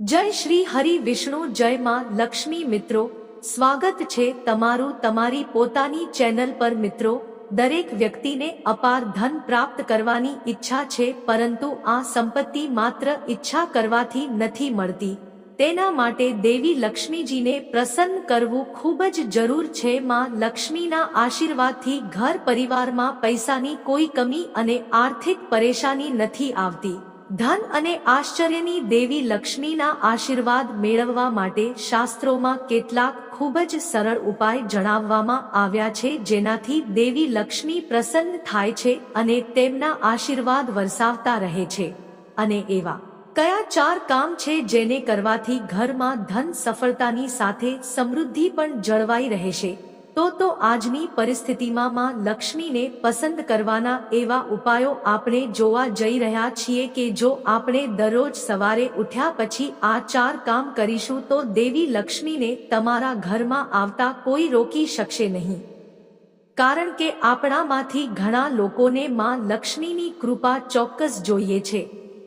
જય શ્રી હરિ વિષ્ણુ, જય માં લક્ષ્મી મિત્રો. સ્વાગત છે તમારું તમારી પોતાની ચેનલ પર મિત્રો. દરેક વ્યક્તિને અપાર ધન પ્રાપ્ત કરવાની ઈચ્છા છે, પરંતુ આ સંપત્તિ માત્ર ઈચ્છા કરવાથી નથી મળતી. તેના માટે દેવી લક્ષ્મીજીને પ્રસન્ન કરવું ખૂબ જ જરૂર છે. માં લક્ષ્મીના આશીર્વાદથી ઘર પરિવારમાં પૈસાની કોઈ કમી અને આર્થિક પરેશાની નથી આવતી. ધન અને આશ્ચર્યની દેવી લક્ષ્મીના આશીર્વાદ મેળવવા માટે શાસ્ત્રોમાં કેટલાક ખૂબ જ સરળ ઉપાય જણાવવામાં આવ્યા છે, જેનાથી દેવી લક્ષ્મી પ્રસન્ન થાય છે અને તેમના આશીર્વાદ વરસાવતા રહે છે. અને એવા કયા ચાર કામ છે જેને કરવાથી ઘરમાં ધન સફળતાની સાથે સમૃદ્ધિ પણ જળવાઈ રહેશે? તો તો આજની પરિસ્થિતિમાં લક્ષ્મીને પસંદ કરવાના એવા ઉપાયો આપણે જોવા જઈ રહ્યા છીએ કે જો આપણે દરરોજ સવારે ઉઠ્યા પછી આ ચાર કામ કરીશું તો દેવી લક્ષ્મીને તમારા ઘરમાં આવતા કોઈ રોકી શકશે નહીં. કારણ કે આપણામાંથી ઘણા લોકોને માં લક્ષ્મીની કૃપા ચોક્કસ જોઈએ છે.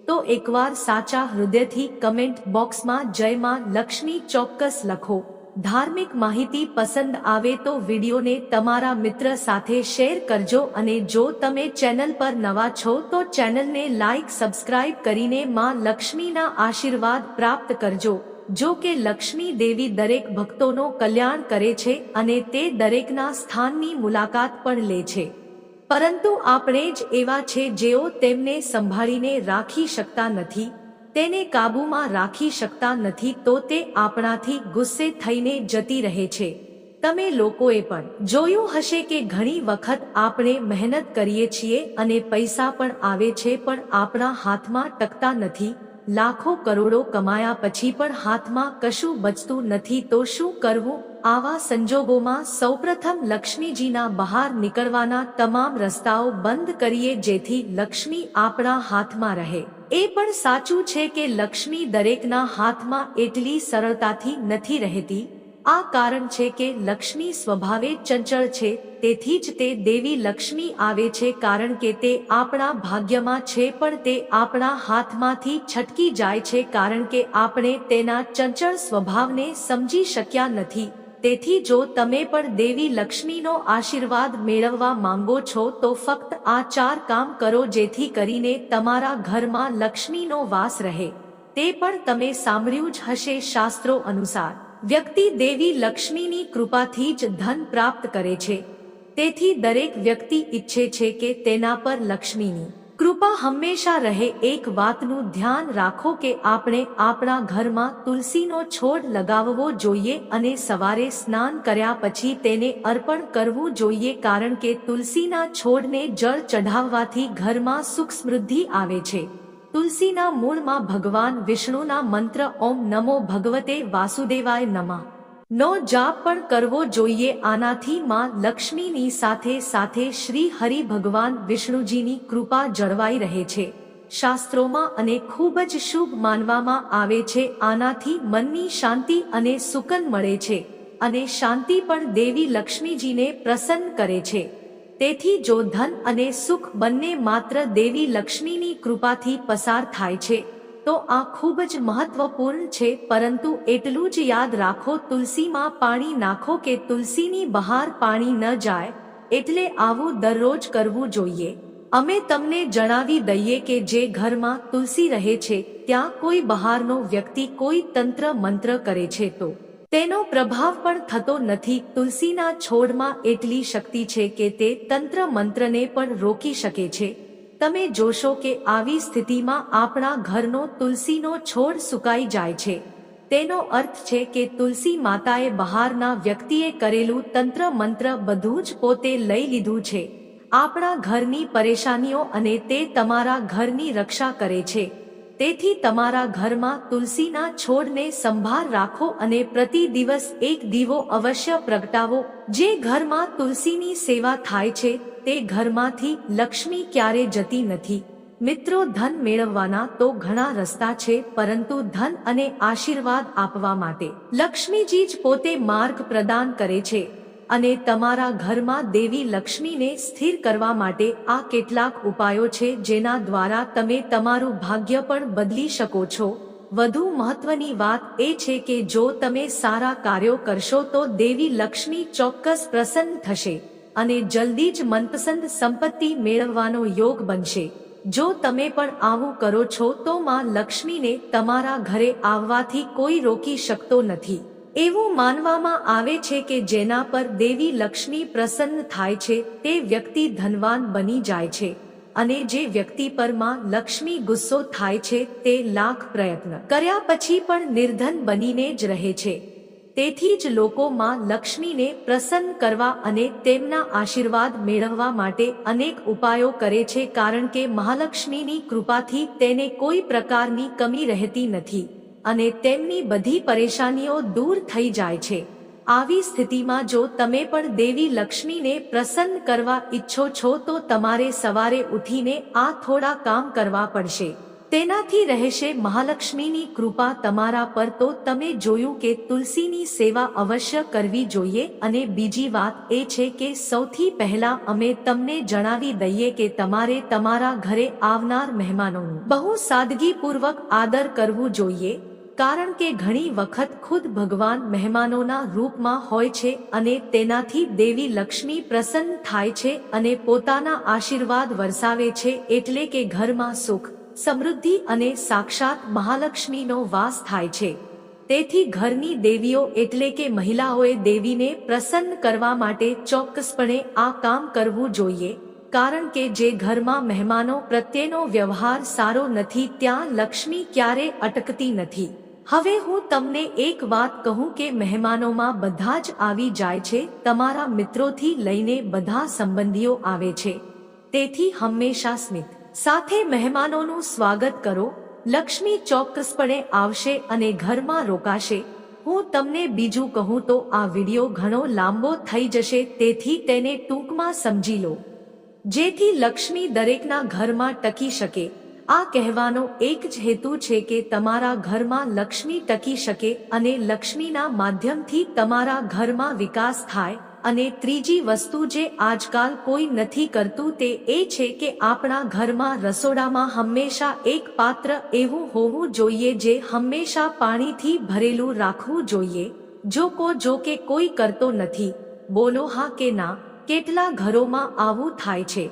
તો એકવાર સાચા હૃદયથી કમેન્ટ બોક્સમાં જય માં લક્ષ્મી ચોક્કસ લખો. ધાર્મિક માહિતી પસંદ આવે તો વિડીયોને તમારા મિત્ર સાથે શેર કરજો અને જો તમે ચેનલ પર નવા છો તો ચેનલને લાઈક, સબસ્ક્રાઇબ કરીને માં લક્ષ્મીના આશીર્વાદ પ્રાપ્ત કરજો. જો કે લક્ષ્મી દેવી દરેક ભક્તોનો કલ્યાણ કરે છે અને તે દરેકના સ્થાનની મુલાકાત પણ લે છે. પરંતુ આપણે જ એવા છે જેઓ તેમને સંભાળીને રાખી શકતા નથી. તેને કાબૂમાં રાખી શકતા નથી તો તે આપણાથી ગુસ્સે થઈને જતી રહે છે. તમે લોકોએ પણ જોયું હશે કે ઘણી વખત આપણે મહેનત કરીએ છીએ અને પૈસા પણ આવે છે પણ આપણા હાથમાં ટકતા નથી. લાખો કરોડો કમાયા પછી પણ હાથમાં કશું બચતું નથી તો શું કરવું? આવા સંજોગોમાં સૌપ્રથમ લક્ષ્મીજીના બહાર નીકળવાના તમામ રસ્તાઓ બંધ કરીએ જેથી લક્ષ્મી આપણા હાથમાં રહે. એ પણ સાચું છે કે લક્ષ્મી દરેકના હાથમાં એટલી સરળતાથી નથી રહેતી. આ કારણ છે કે લક્ષ્મી સ્વભાવે ચંચળ છે, તેથી જ તે દેવી લક્ષ્મી આવે છે કારણ કે તે આપણા ભાગ્યમાં છે પણ તે આપણા હાથમાંથી છટકી જાય છે કારણ કે આપણે તેના ચંચળ સ્વભાવને સમજી શક્યા નથી. તેથી જો તમે પણ દેવી લક્ષ્મીનો આશીર્વાદ મેળવવા માંગો છો, તો ફક્ત આ ચાર કામ કરો જેથી કરીને તમારા ઘરમાં લક્ષ્મીનો વાસ રહે. તે પણ તમે સાંભળ્યું જ હશે શાસ્ત્રો અનુસાર. વ્યક્તિ દેવી લક્ષ્મીની કૃપાથી જ ધન પ્રાપ્ત કરે છે. તેથી દરેક વ્યક્તિ ઈચ્છે છે કે તેના પર લક્ષ્મીની કૃપા હંમેશા રહે એક વાતનું ધ્યાન રાખો કે આપણે આપણા ઘરમાં તુલસીનો છોડ લગાવવો જોઈએ અને સવારે સ્નાન કર્યા પછી તેને અર્પણ કરવું જોઈએ કારણ કે તુલસીના છોડને જળ ચઢાવવાથી ઘરમાં સુખ સમૃદ્ધિ આવે છે. તુલસીના મૂળમાં ભગવાન વિષ્ણુના મંત્ર ઓમ નમો ભગવતે વાસુદેવાય નમઃ. નો જાપ પણ કરવો જોઈએ. આનાથી માં લક્ષ્મીની સાથે સાથે શ્રી હરિ ભગવાન વિષ્ણુજીની કૃપા જળવાઈ રહે છે. શાસ્ત્રોમાં અને ખૂબ જ શુભ માનવામાં આવે છે. આનાથી મનની શાંતિ અને સુકન મળે છે અને શાંતિ પણ દેવી લક્ષ્મીજીને પ્રસન્ન કરે છે. તેથી જો ધન અને સુખ બંને માત્ર દેવી લક્ષ્મીની કૃપાથી પસાર થાય છે તો આ ખૂબ જ મહત્વપૂર્ણ છે, પરંતુ એટલું જ યાદ રાખો, તુલસીમાં પાણી નાખો કે તુલસીની બહાર પાણી ન જાય, એટલે આવું દરરોજ કરવું જોઈએ. અમે તમને જણાવી દઈએ કે જે ઘરમાં તુલસી રહે છે, ત્યાં કોઈ બહારનો વ્યક્તિ કોઈ તંત્ર મંત્ર કરે છે તો. તેનો પ્રભાવ પણ થતો નથી. તુલસીના છોડમાં એટલી શક્તિ છે કે તે તંત્ર મંત્રને પણ રોકી શકે છે. તમે જોશો કે આવી સ્થિતિમાં આપણા ઘરનો તુલસીનો છોડ સુકાઈ જાય છે. તેનો અર્થ છે કે તુલસી માતાએ બહારના વ્યક્તિએ કરેલું તંત્ર મંત્ર બધું જ પોતે લઈ લીધું છે. આપણા ઘરની પરેશાનીઓ અને તે તમારા ઘરની રક્ષા કરે છે. તેથી તમારા ઘરમાં તુલસીના છોડને સંભાળ રાખો અને પ્રતિ દિવસ એક દીવો અવશ્ય પ્રગટાવો. જે ઘરમાં તુલસીની સેવા થાય છે, તે ઘરમાંથી લક્ષ્મી ક્યારે જતી નથી. મિત્રો, ધન મેળવવાના તો ઘણા રસ્તા છે, પરંતુ ધન અને આશીર્વાદ આપવા માટે. લક્ષ્મીજી જ પોતે માર્ગ પ્રદાન કરે છે. અને તમારા ઘરમાં દેવી લક્ષ્મીને સ્થિર કરવા માટે આ કેટલાક ઉપાયો છે જેના દ્વારા તમે તમારું ભાગ્ય પણ બદલી શકો છો. વધુ મહત્વની વાત એ છે કે જો તમે સારા કાર્યો કરશો તો દેવી લક્ષ્મી ચોક્કસ પ્રસન્ન થશે અને જલ્દી જ મનપસંદ સંપત્તિ મેળવવાનો યોગ બનશે. જો તમે પણ આવું કરો છો તો માં લક્ષ્મીને તમારા ઘરે આવવાથી કોઈ રોકી શકતો નથી. એવું માનવામાં આવે છે કે જેના પર દેવી લક્ષ્મી પ્રસન્ન થાય છે, તે વ્યક્તિ ધનવાન બની જાય છે અને જે વ્યક્તિ પરમાં લક્ષ્મી ગુસ્સો થાય છે, તે લાખ પ્રયત્ન કર્યા પછી પણ નિર્ધન બનીને જ રહે છે. તેથી જ લોકો માં લક્ષ્મીને પ્રસન્ન કરવા અને તેમના આશીર્વાદ મેળવવા માટે અનેક ઉપાયો કરે છે, કારણ કે મહાલક્ષ્મીની કૃપાથી તેને કોઈ પ્રકારની કમી રહેતી નથી. અને તેમની બધી પરેશાનીઓ દૂર થઈ જાય છે. આવી સ્થિતિમાં જો તમે પણ દેવી લક્ષ્મીને પ્રસન્ન કરવા ઈચ્છો છો તો તમારે સવારે ઉઠીને આ થોડા કામ કરવા પડશે. તેનાથી રહેશે મહાલક્ષ્મીની કૃપા તમારા પર તો તમે જોયું કે તુલસીની સેવા અવશ્ય કરવી જોઈએ અને બીજી વાત એ છે કે સૌથી પહેલા અમે તમને જણાવી દઈએ કે તમારે તમારા ઘરે આવનાર મહેમાનોનું બહુ સાદગીપૂર્વક આદર કરવું જોઈએ, કારણ કે ઘણી વખત ખુદ ભગવાન મહેમાનોના રૂપમાં હોય છે અને તેનાથી દેવી લક્ષ્મી પ્રસન્ન થાય છે અને પોતાના આશીર્વાદ વરસાવે છે એટલે કે ઘરમાં સુખ સમૃદ્ધિ અને સાક્ષાત મહાલક્ષ્મીનો વાસ થાય છે. તેથી ઘરની દેવીઓ એટલે કે મહિલાઓએ દેવીને પ્રસન્ન કરવા માટે ચોક્કસપણે આ કામ કરવું જોઈએ, કારણ કે જે ઘરમાં મહેમાનો પ્રત્યેનો વ્યવહાર સારો નથી ત્યાં લક્ષ્મી ક્યારે અટકતી નથી. હવે હું તમને એક વાત કહું કે મહેમાનોમાં બધા જ આવી જાય છે, તમારા મિત્રોથી લઈને બધા સંબંધીઓ આવે છે. તેથી હંમેશા સ્મિત. સાથે મહેમાનોનું સ્વાગત કરો, લક્ષ્મી ચોક્કસપણે આવશે અને ઘરમાં રોકાશે. હું તમને બીજું કહું તો આ વિડિયો ઘણો લાંબો થઈ જશે, તેથી તેને ટૂંકમાં સમજી લો. જેથી લક્ષ્મી દરેકના ઘરમાં ટકી શકે. આ કહેવાનો એક જ હેતુ છે કે તમારા ઘરમાં લક્ષ્મી ટકી શકે અને લક્ષ્મીના માધ્યમથી તમારા ઘરમાં વિકાસ થાય. અને ત્રીજી વસ્તુ જે આજકાલ કોઈ નથી કરતું તે એ છે કે આપણા ઘરમાં રસોડામાં હંમેશા એક પાત્ર એવું હોવું જોઈએ જે હંમેશા પાણીથી ભરેલું રાખવું જોઈએ. જો કો જો કે કોઈ કરતો નથી. બોલો હા કે ના, કેટલા ઘરોમાં આવું થાય છે?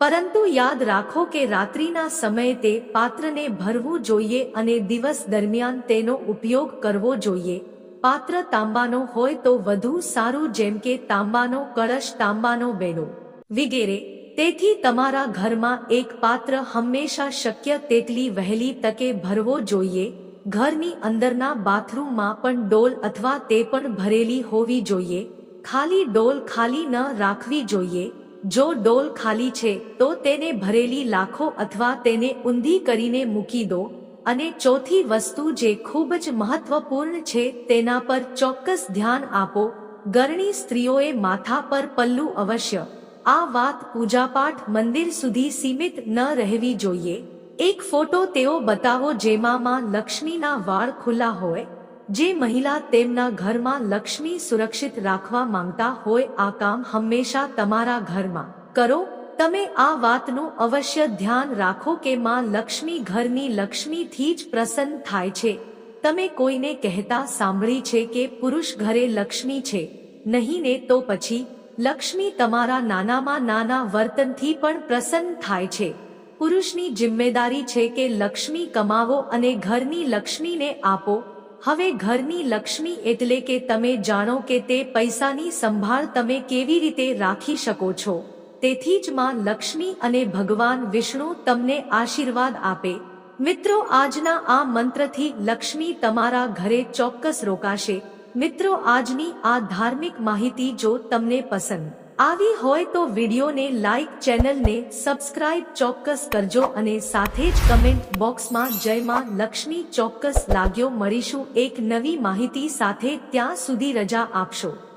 પરંતુ યાદ રાખો કે રાત્રિના સમયે તે પાત્રને ભરવું જોઈએ અને દિવસ દરમિયાન તેનો ઉપયોગ કરવો જોઈએ. પાત્ર તાંબાનો હોય તો વધુ સારું જેમ કે તાંબાનો, કળશ તાંબાનો બેનો વગેરે, તેથી તમારા ઘરમાં એક પાત્ર હંમેશા શક્ય તેટલી વહેલી તકે ભરવો જોઈએ, ઘરની અંદરના બાથરૂમમાં પણ ડોલ અથવા તે પણ ભરેલી હોવી જોઈએ, ખાલી ડોલ ખાલી ન રાખવી જોઈએ, જો ડોલ ખાલી છે તો તેને ભરેલી લાખો અથવા તેને ઊંધી કરીને મૂકી દો અને ચોથી વસ્તુ જે ખૂબ જ મહત્વપૂર્ણ છે તેના પર ચોક્કસ ધ્યાન આપો, ગરણી સ્ત્રીઓએ માથા પર પલ્લુ અવશ્ય. આ વાત પૂજાપાઠ મંદિર સુધી સીમિત ન રહેવી જોઈએ. એક ફોટો તેઓ બતાવો જેમાં માં લક્ષ્મીના વાળ ખુલ્લા હોય, જે મહિલા તેમના ઘરમાં લક્ષ્મી સુરક્ષિત રાખવા માંગતા હોય, આ કામ હંમેશા તમારા ઘરમાં કરો. તમે આ વાતનું અવશ્ય ધ્યાન રાખો કે માં લક્ષ્મી ઘરની લક્ષ્મીથી જ પ્રસન્ન થાય છે. તમે કોઈને કહેતા સાંભળી છે કે પુરુષ ઘરે લક્ષ્મી છે. નહીં ને તો પછી લક્ષ્મી તમારા નાનામાં નાના વર્તનથી પણ પ્રસન્ન થાય છે. પુરુષની જિમ્મેદારી છે કે લક્ષ્મી કમાવો અને ઘરની લક્ષ્મીને આપો. હવે ઘરની લક્ષ્મી એટલે કે તમે જાણો કે તે પૈસાની સંભાળ તમે કેવી રીતે રાખી શકો છો. તેથી જ માં લક્ષ્મી અને ભગવાન વિષ્ણુ તમને આશીર્વાદ આપે. મિત્રો, આજના આ મંત્રથી લક્ષ્મી તમારા ઘરે ચોક્કસ રોકાશે. મિત્રો, આજની આ ધાર્મિક માહિતી જો તમને પસંદ આવી હોય તો વિડીયોને લાઈક, ચેનલને સબસ્ક્રાઇબ ચોક્કસ કરજો અને સાથે જ કમેન્ટ બોક્સમાં જય માં લક્ષ્મી ચોક્કસ લાગ્યો. મળીશું એક નવી માહિતી સાથે. ત્યાં સુધી રજા આપશો.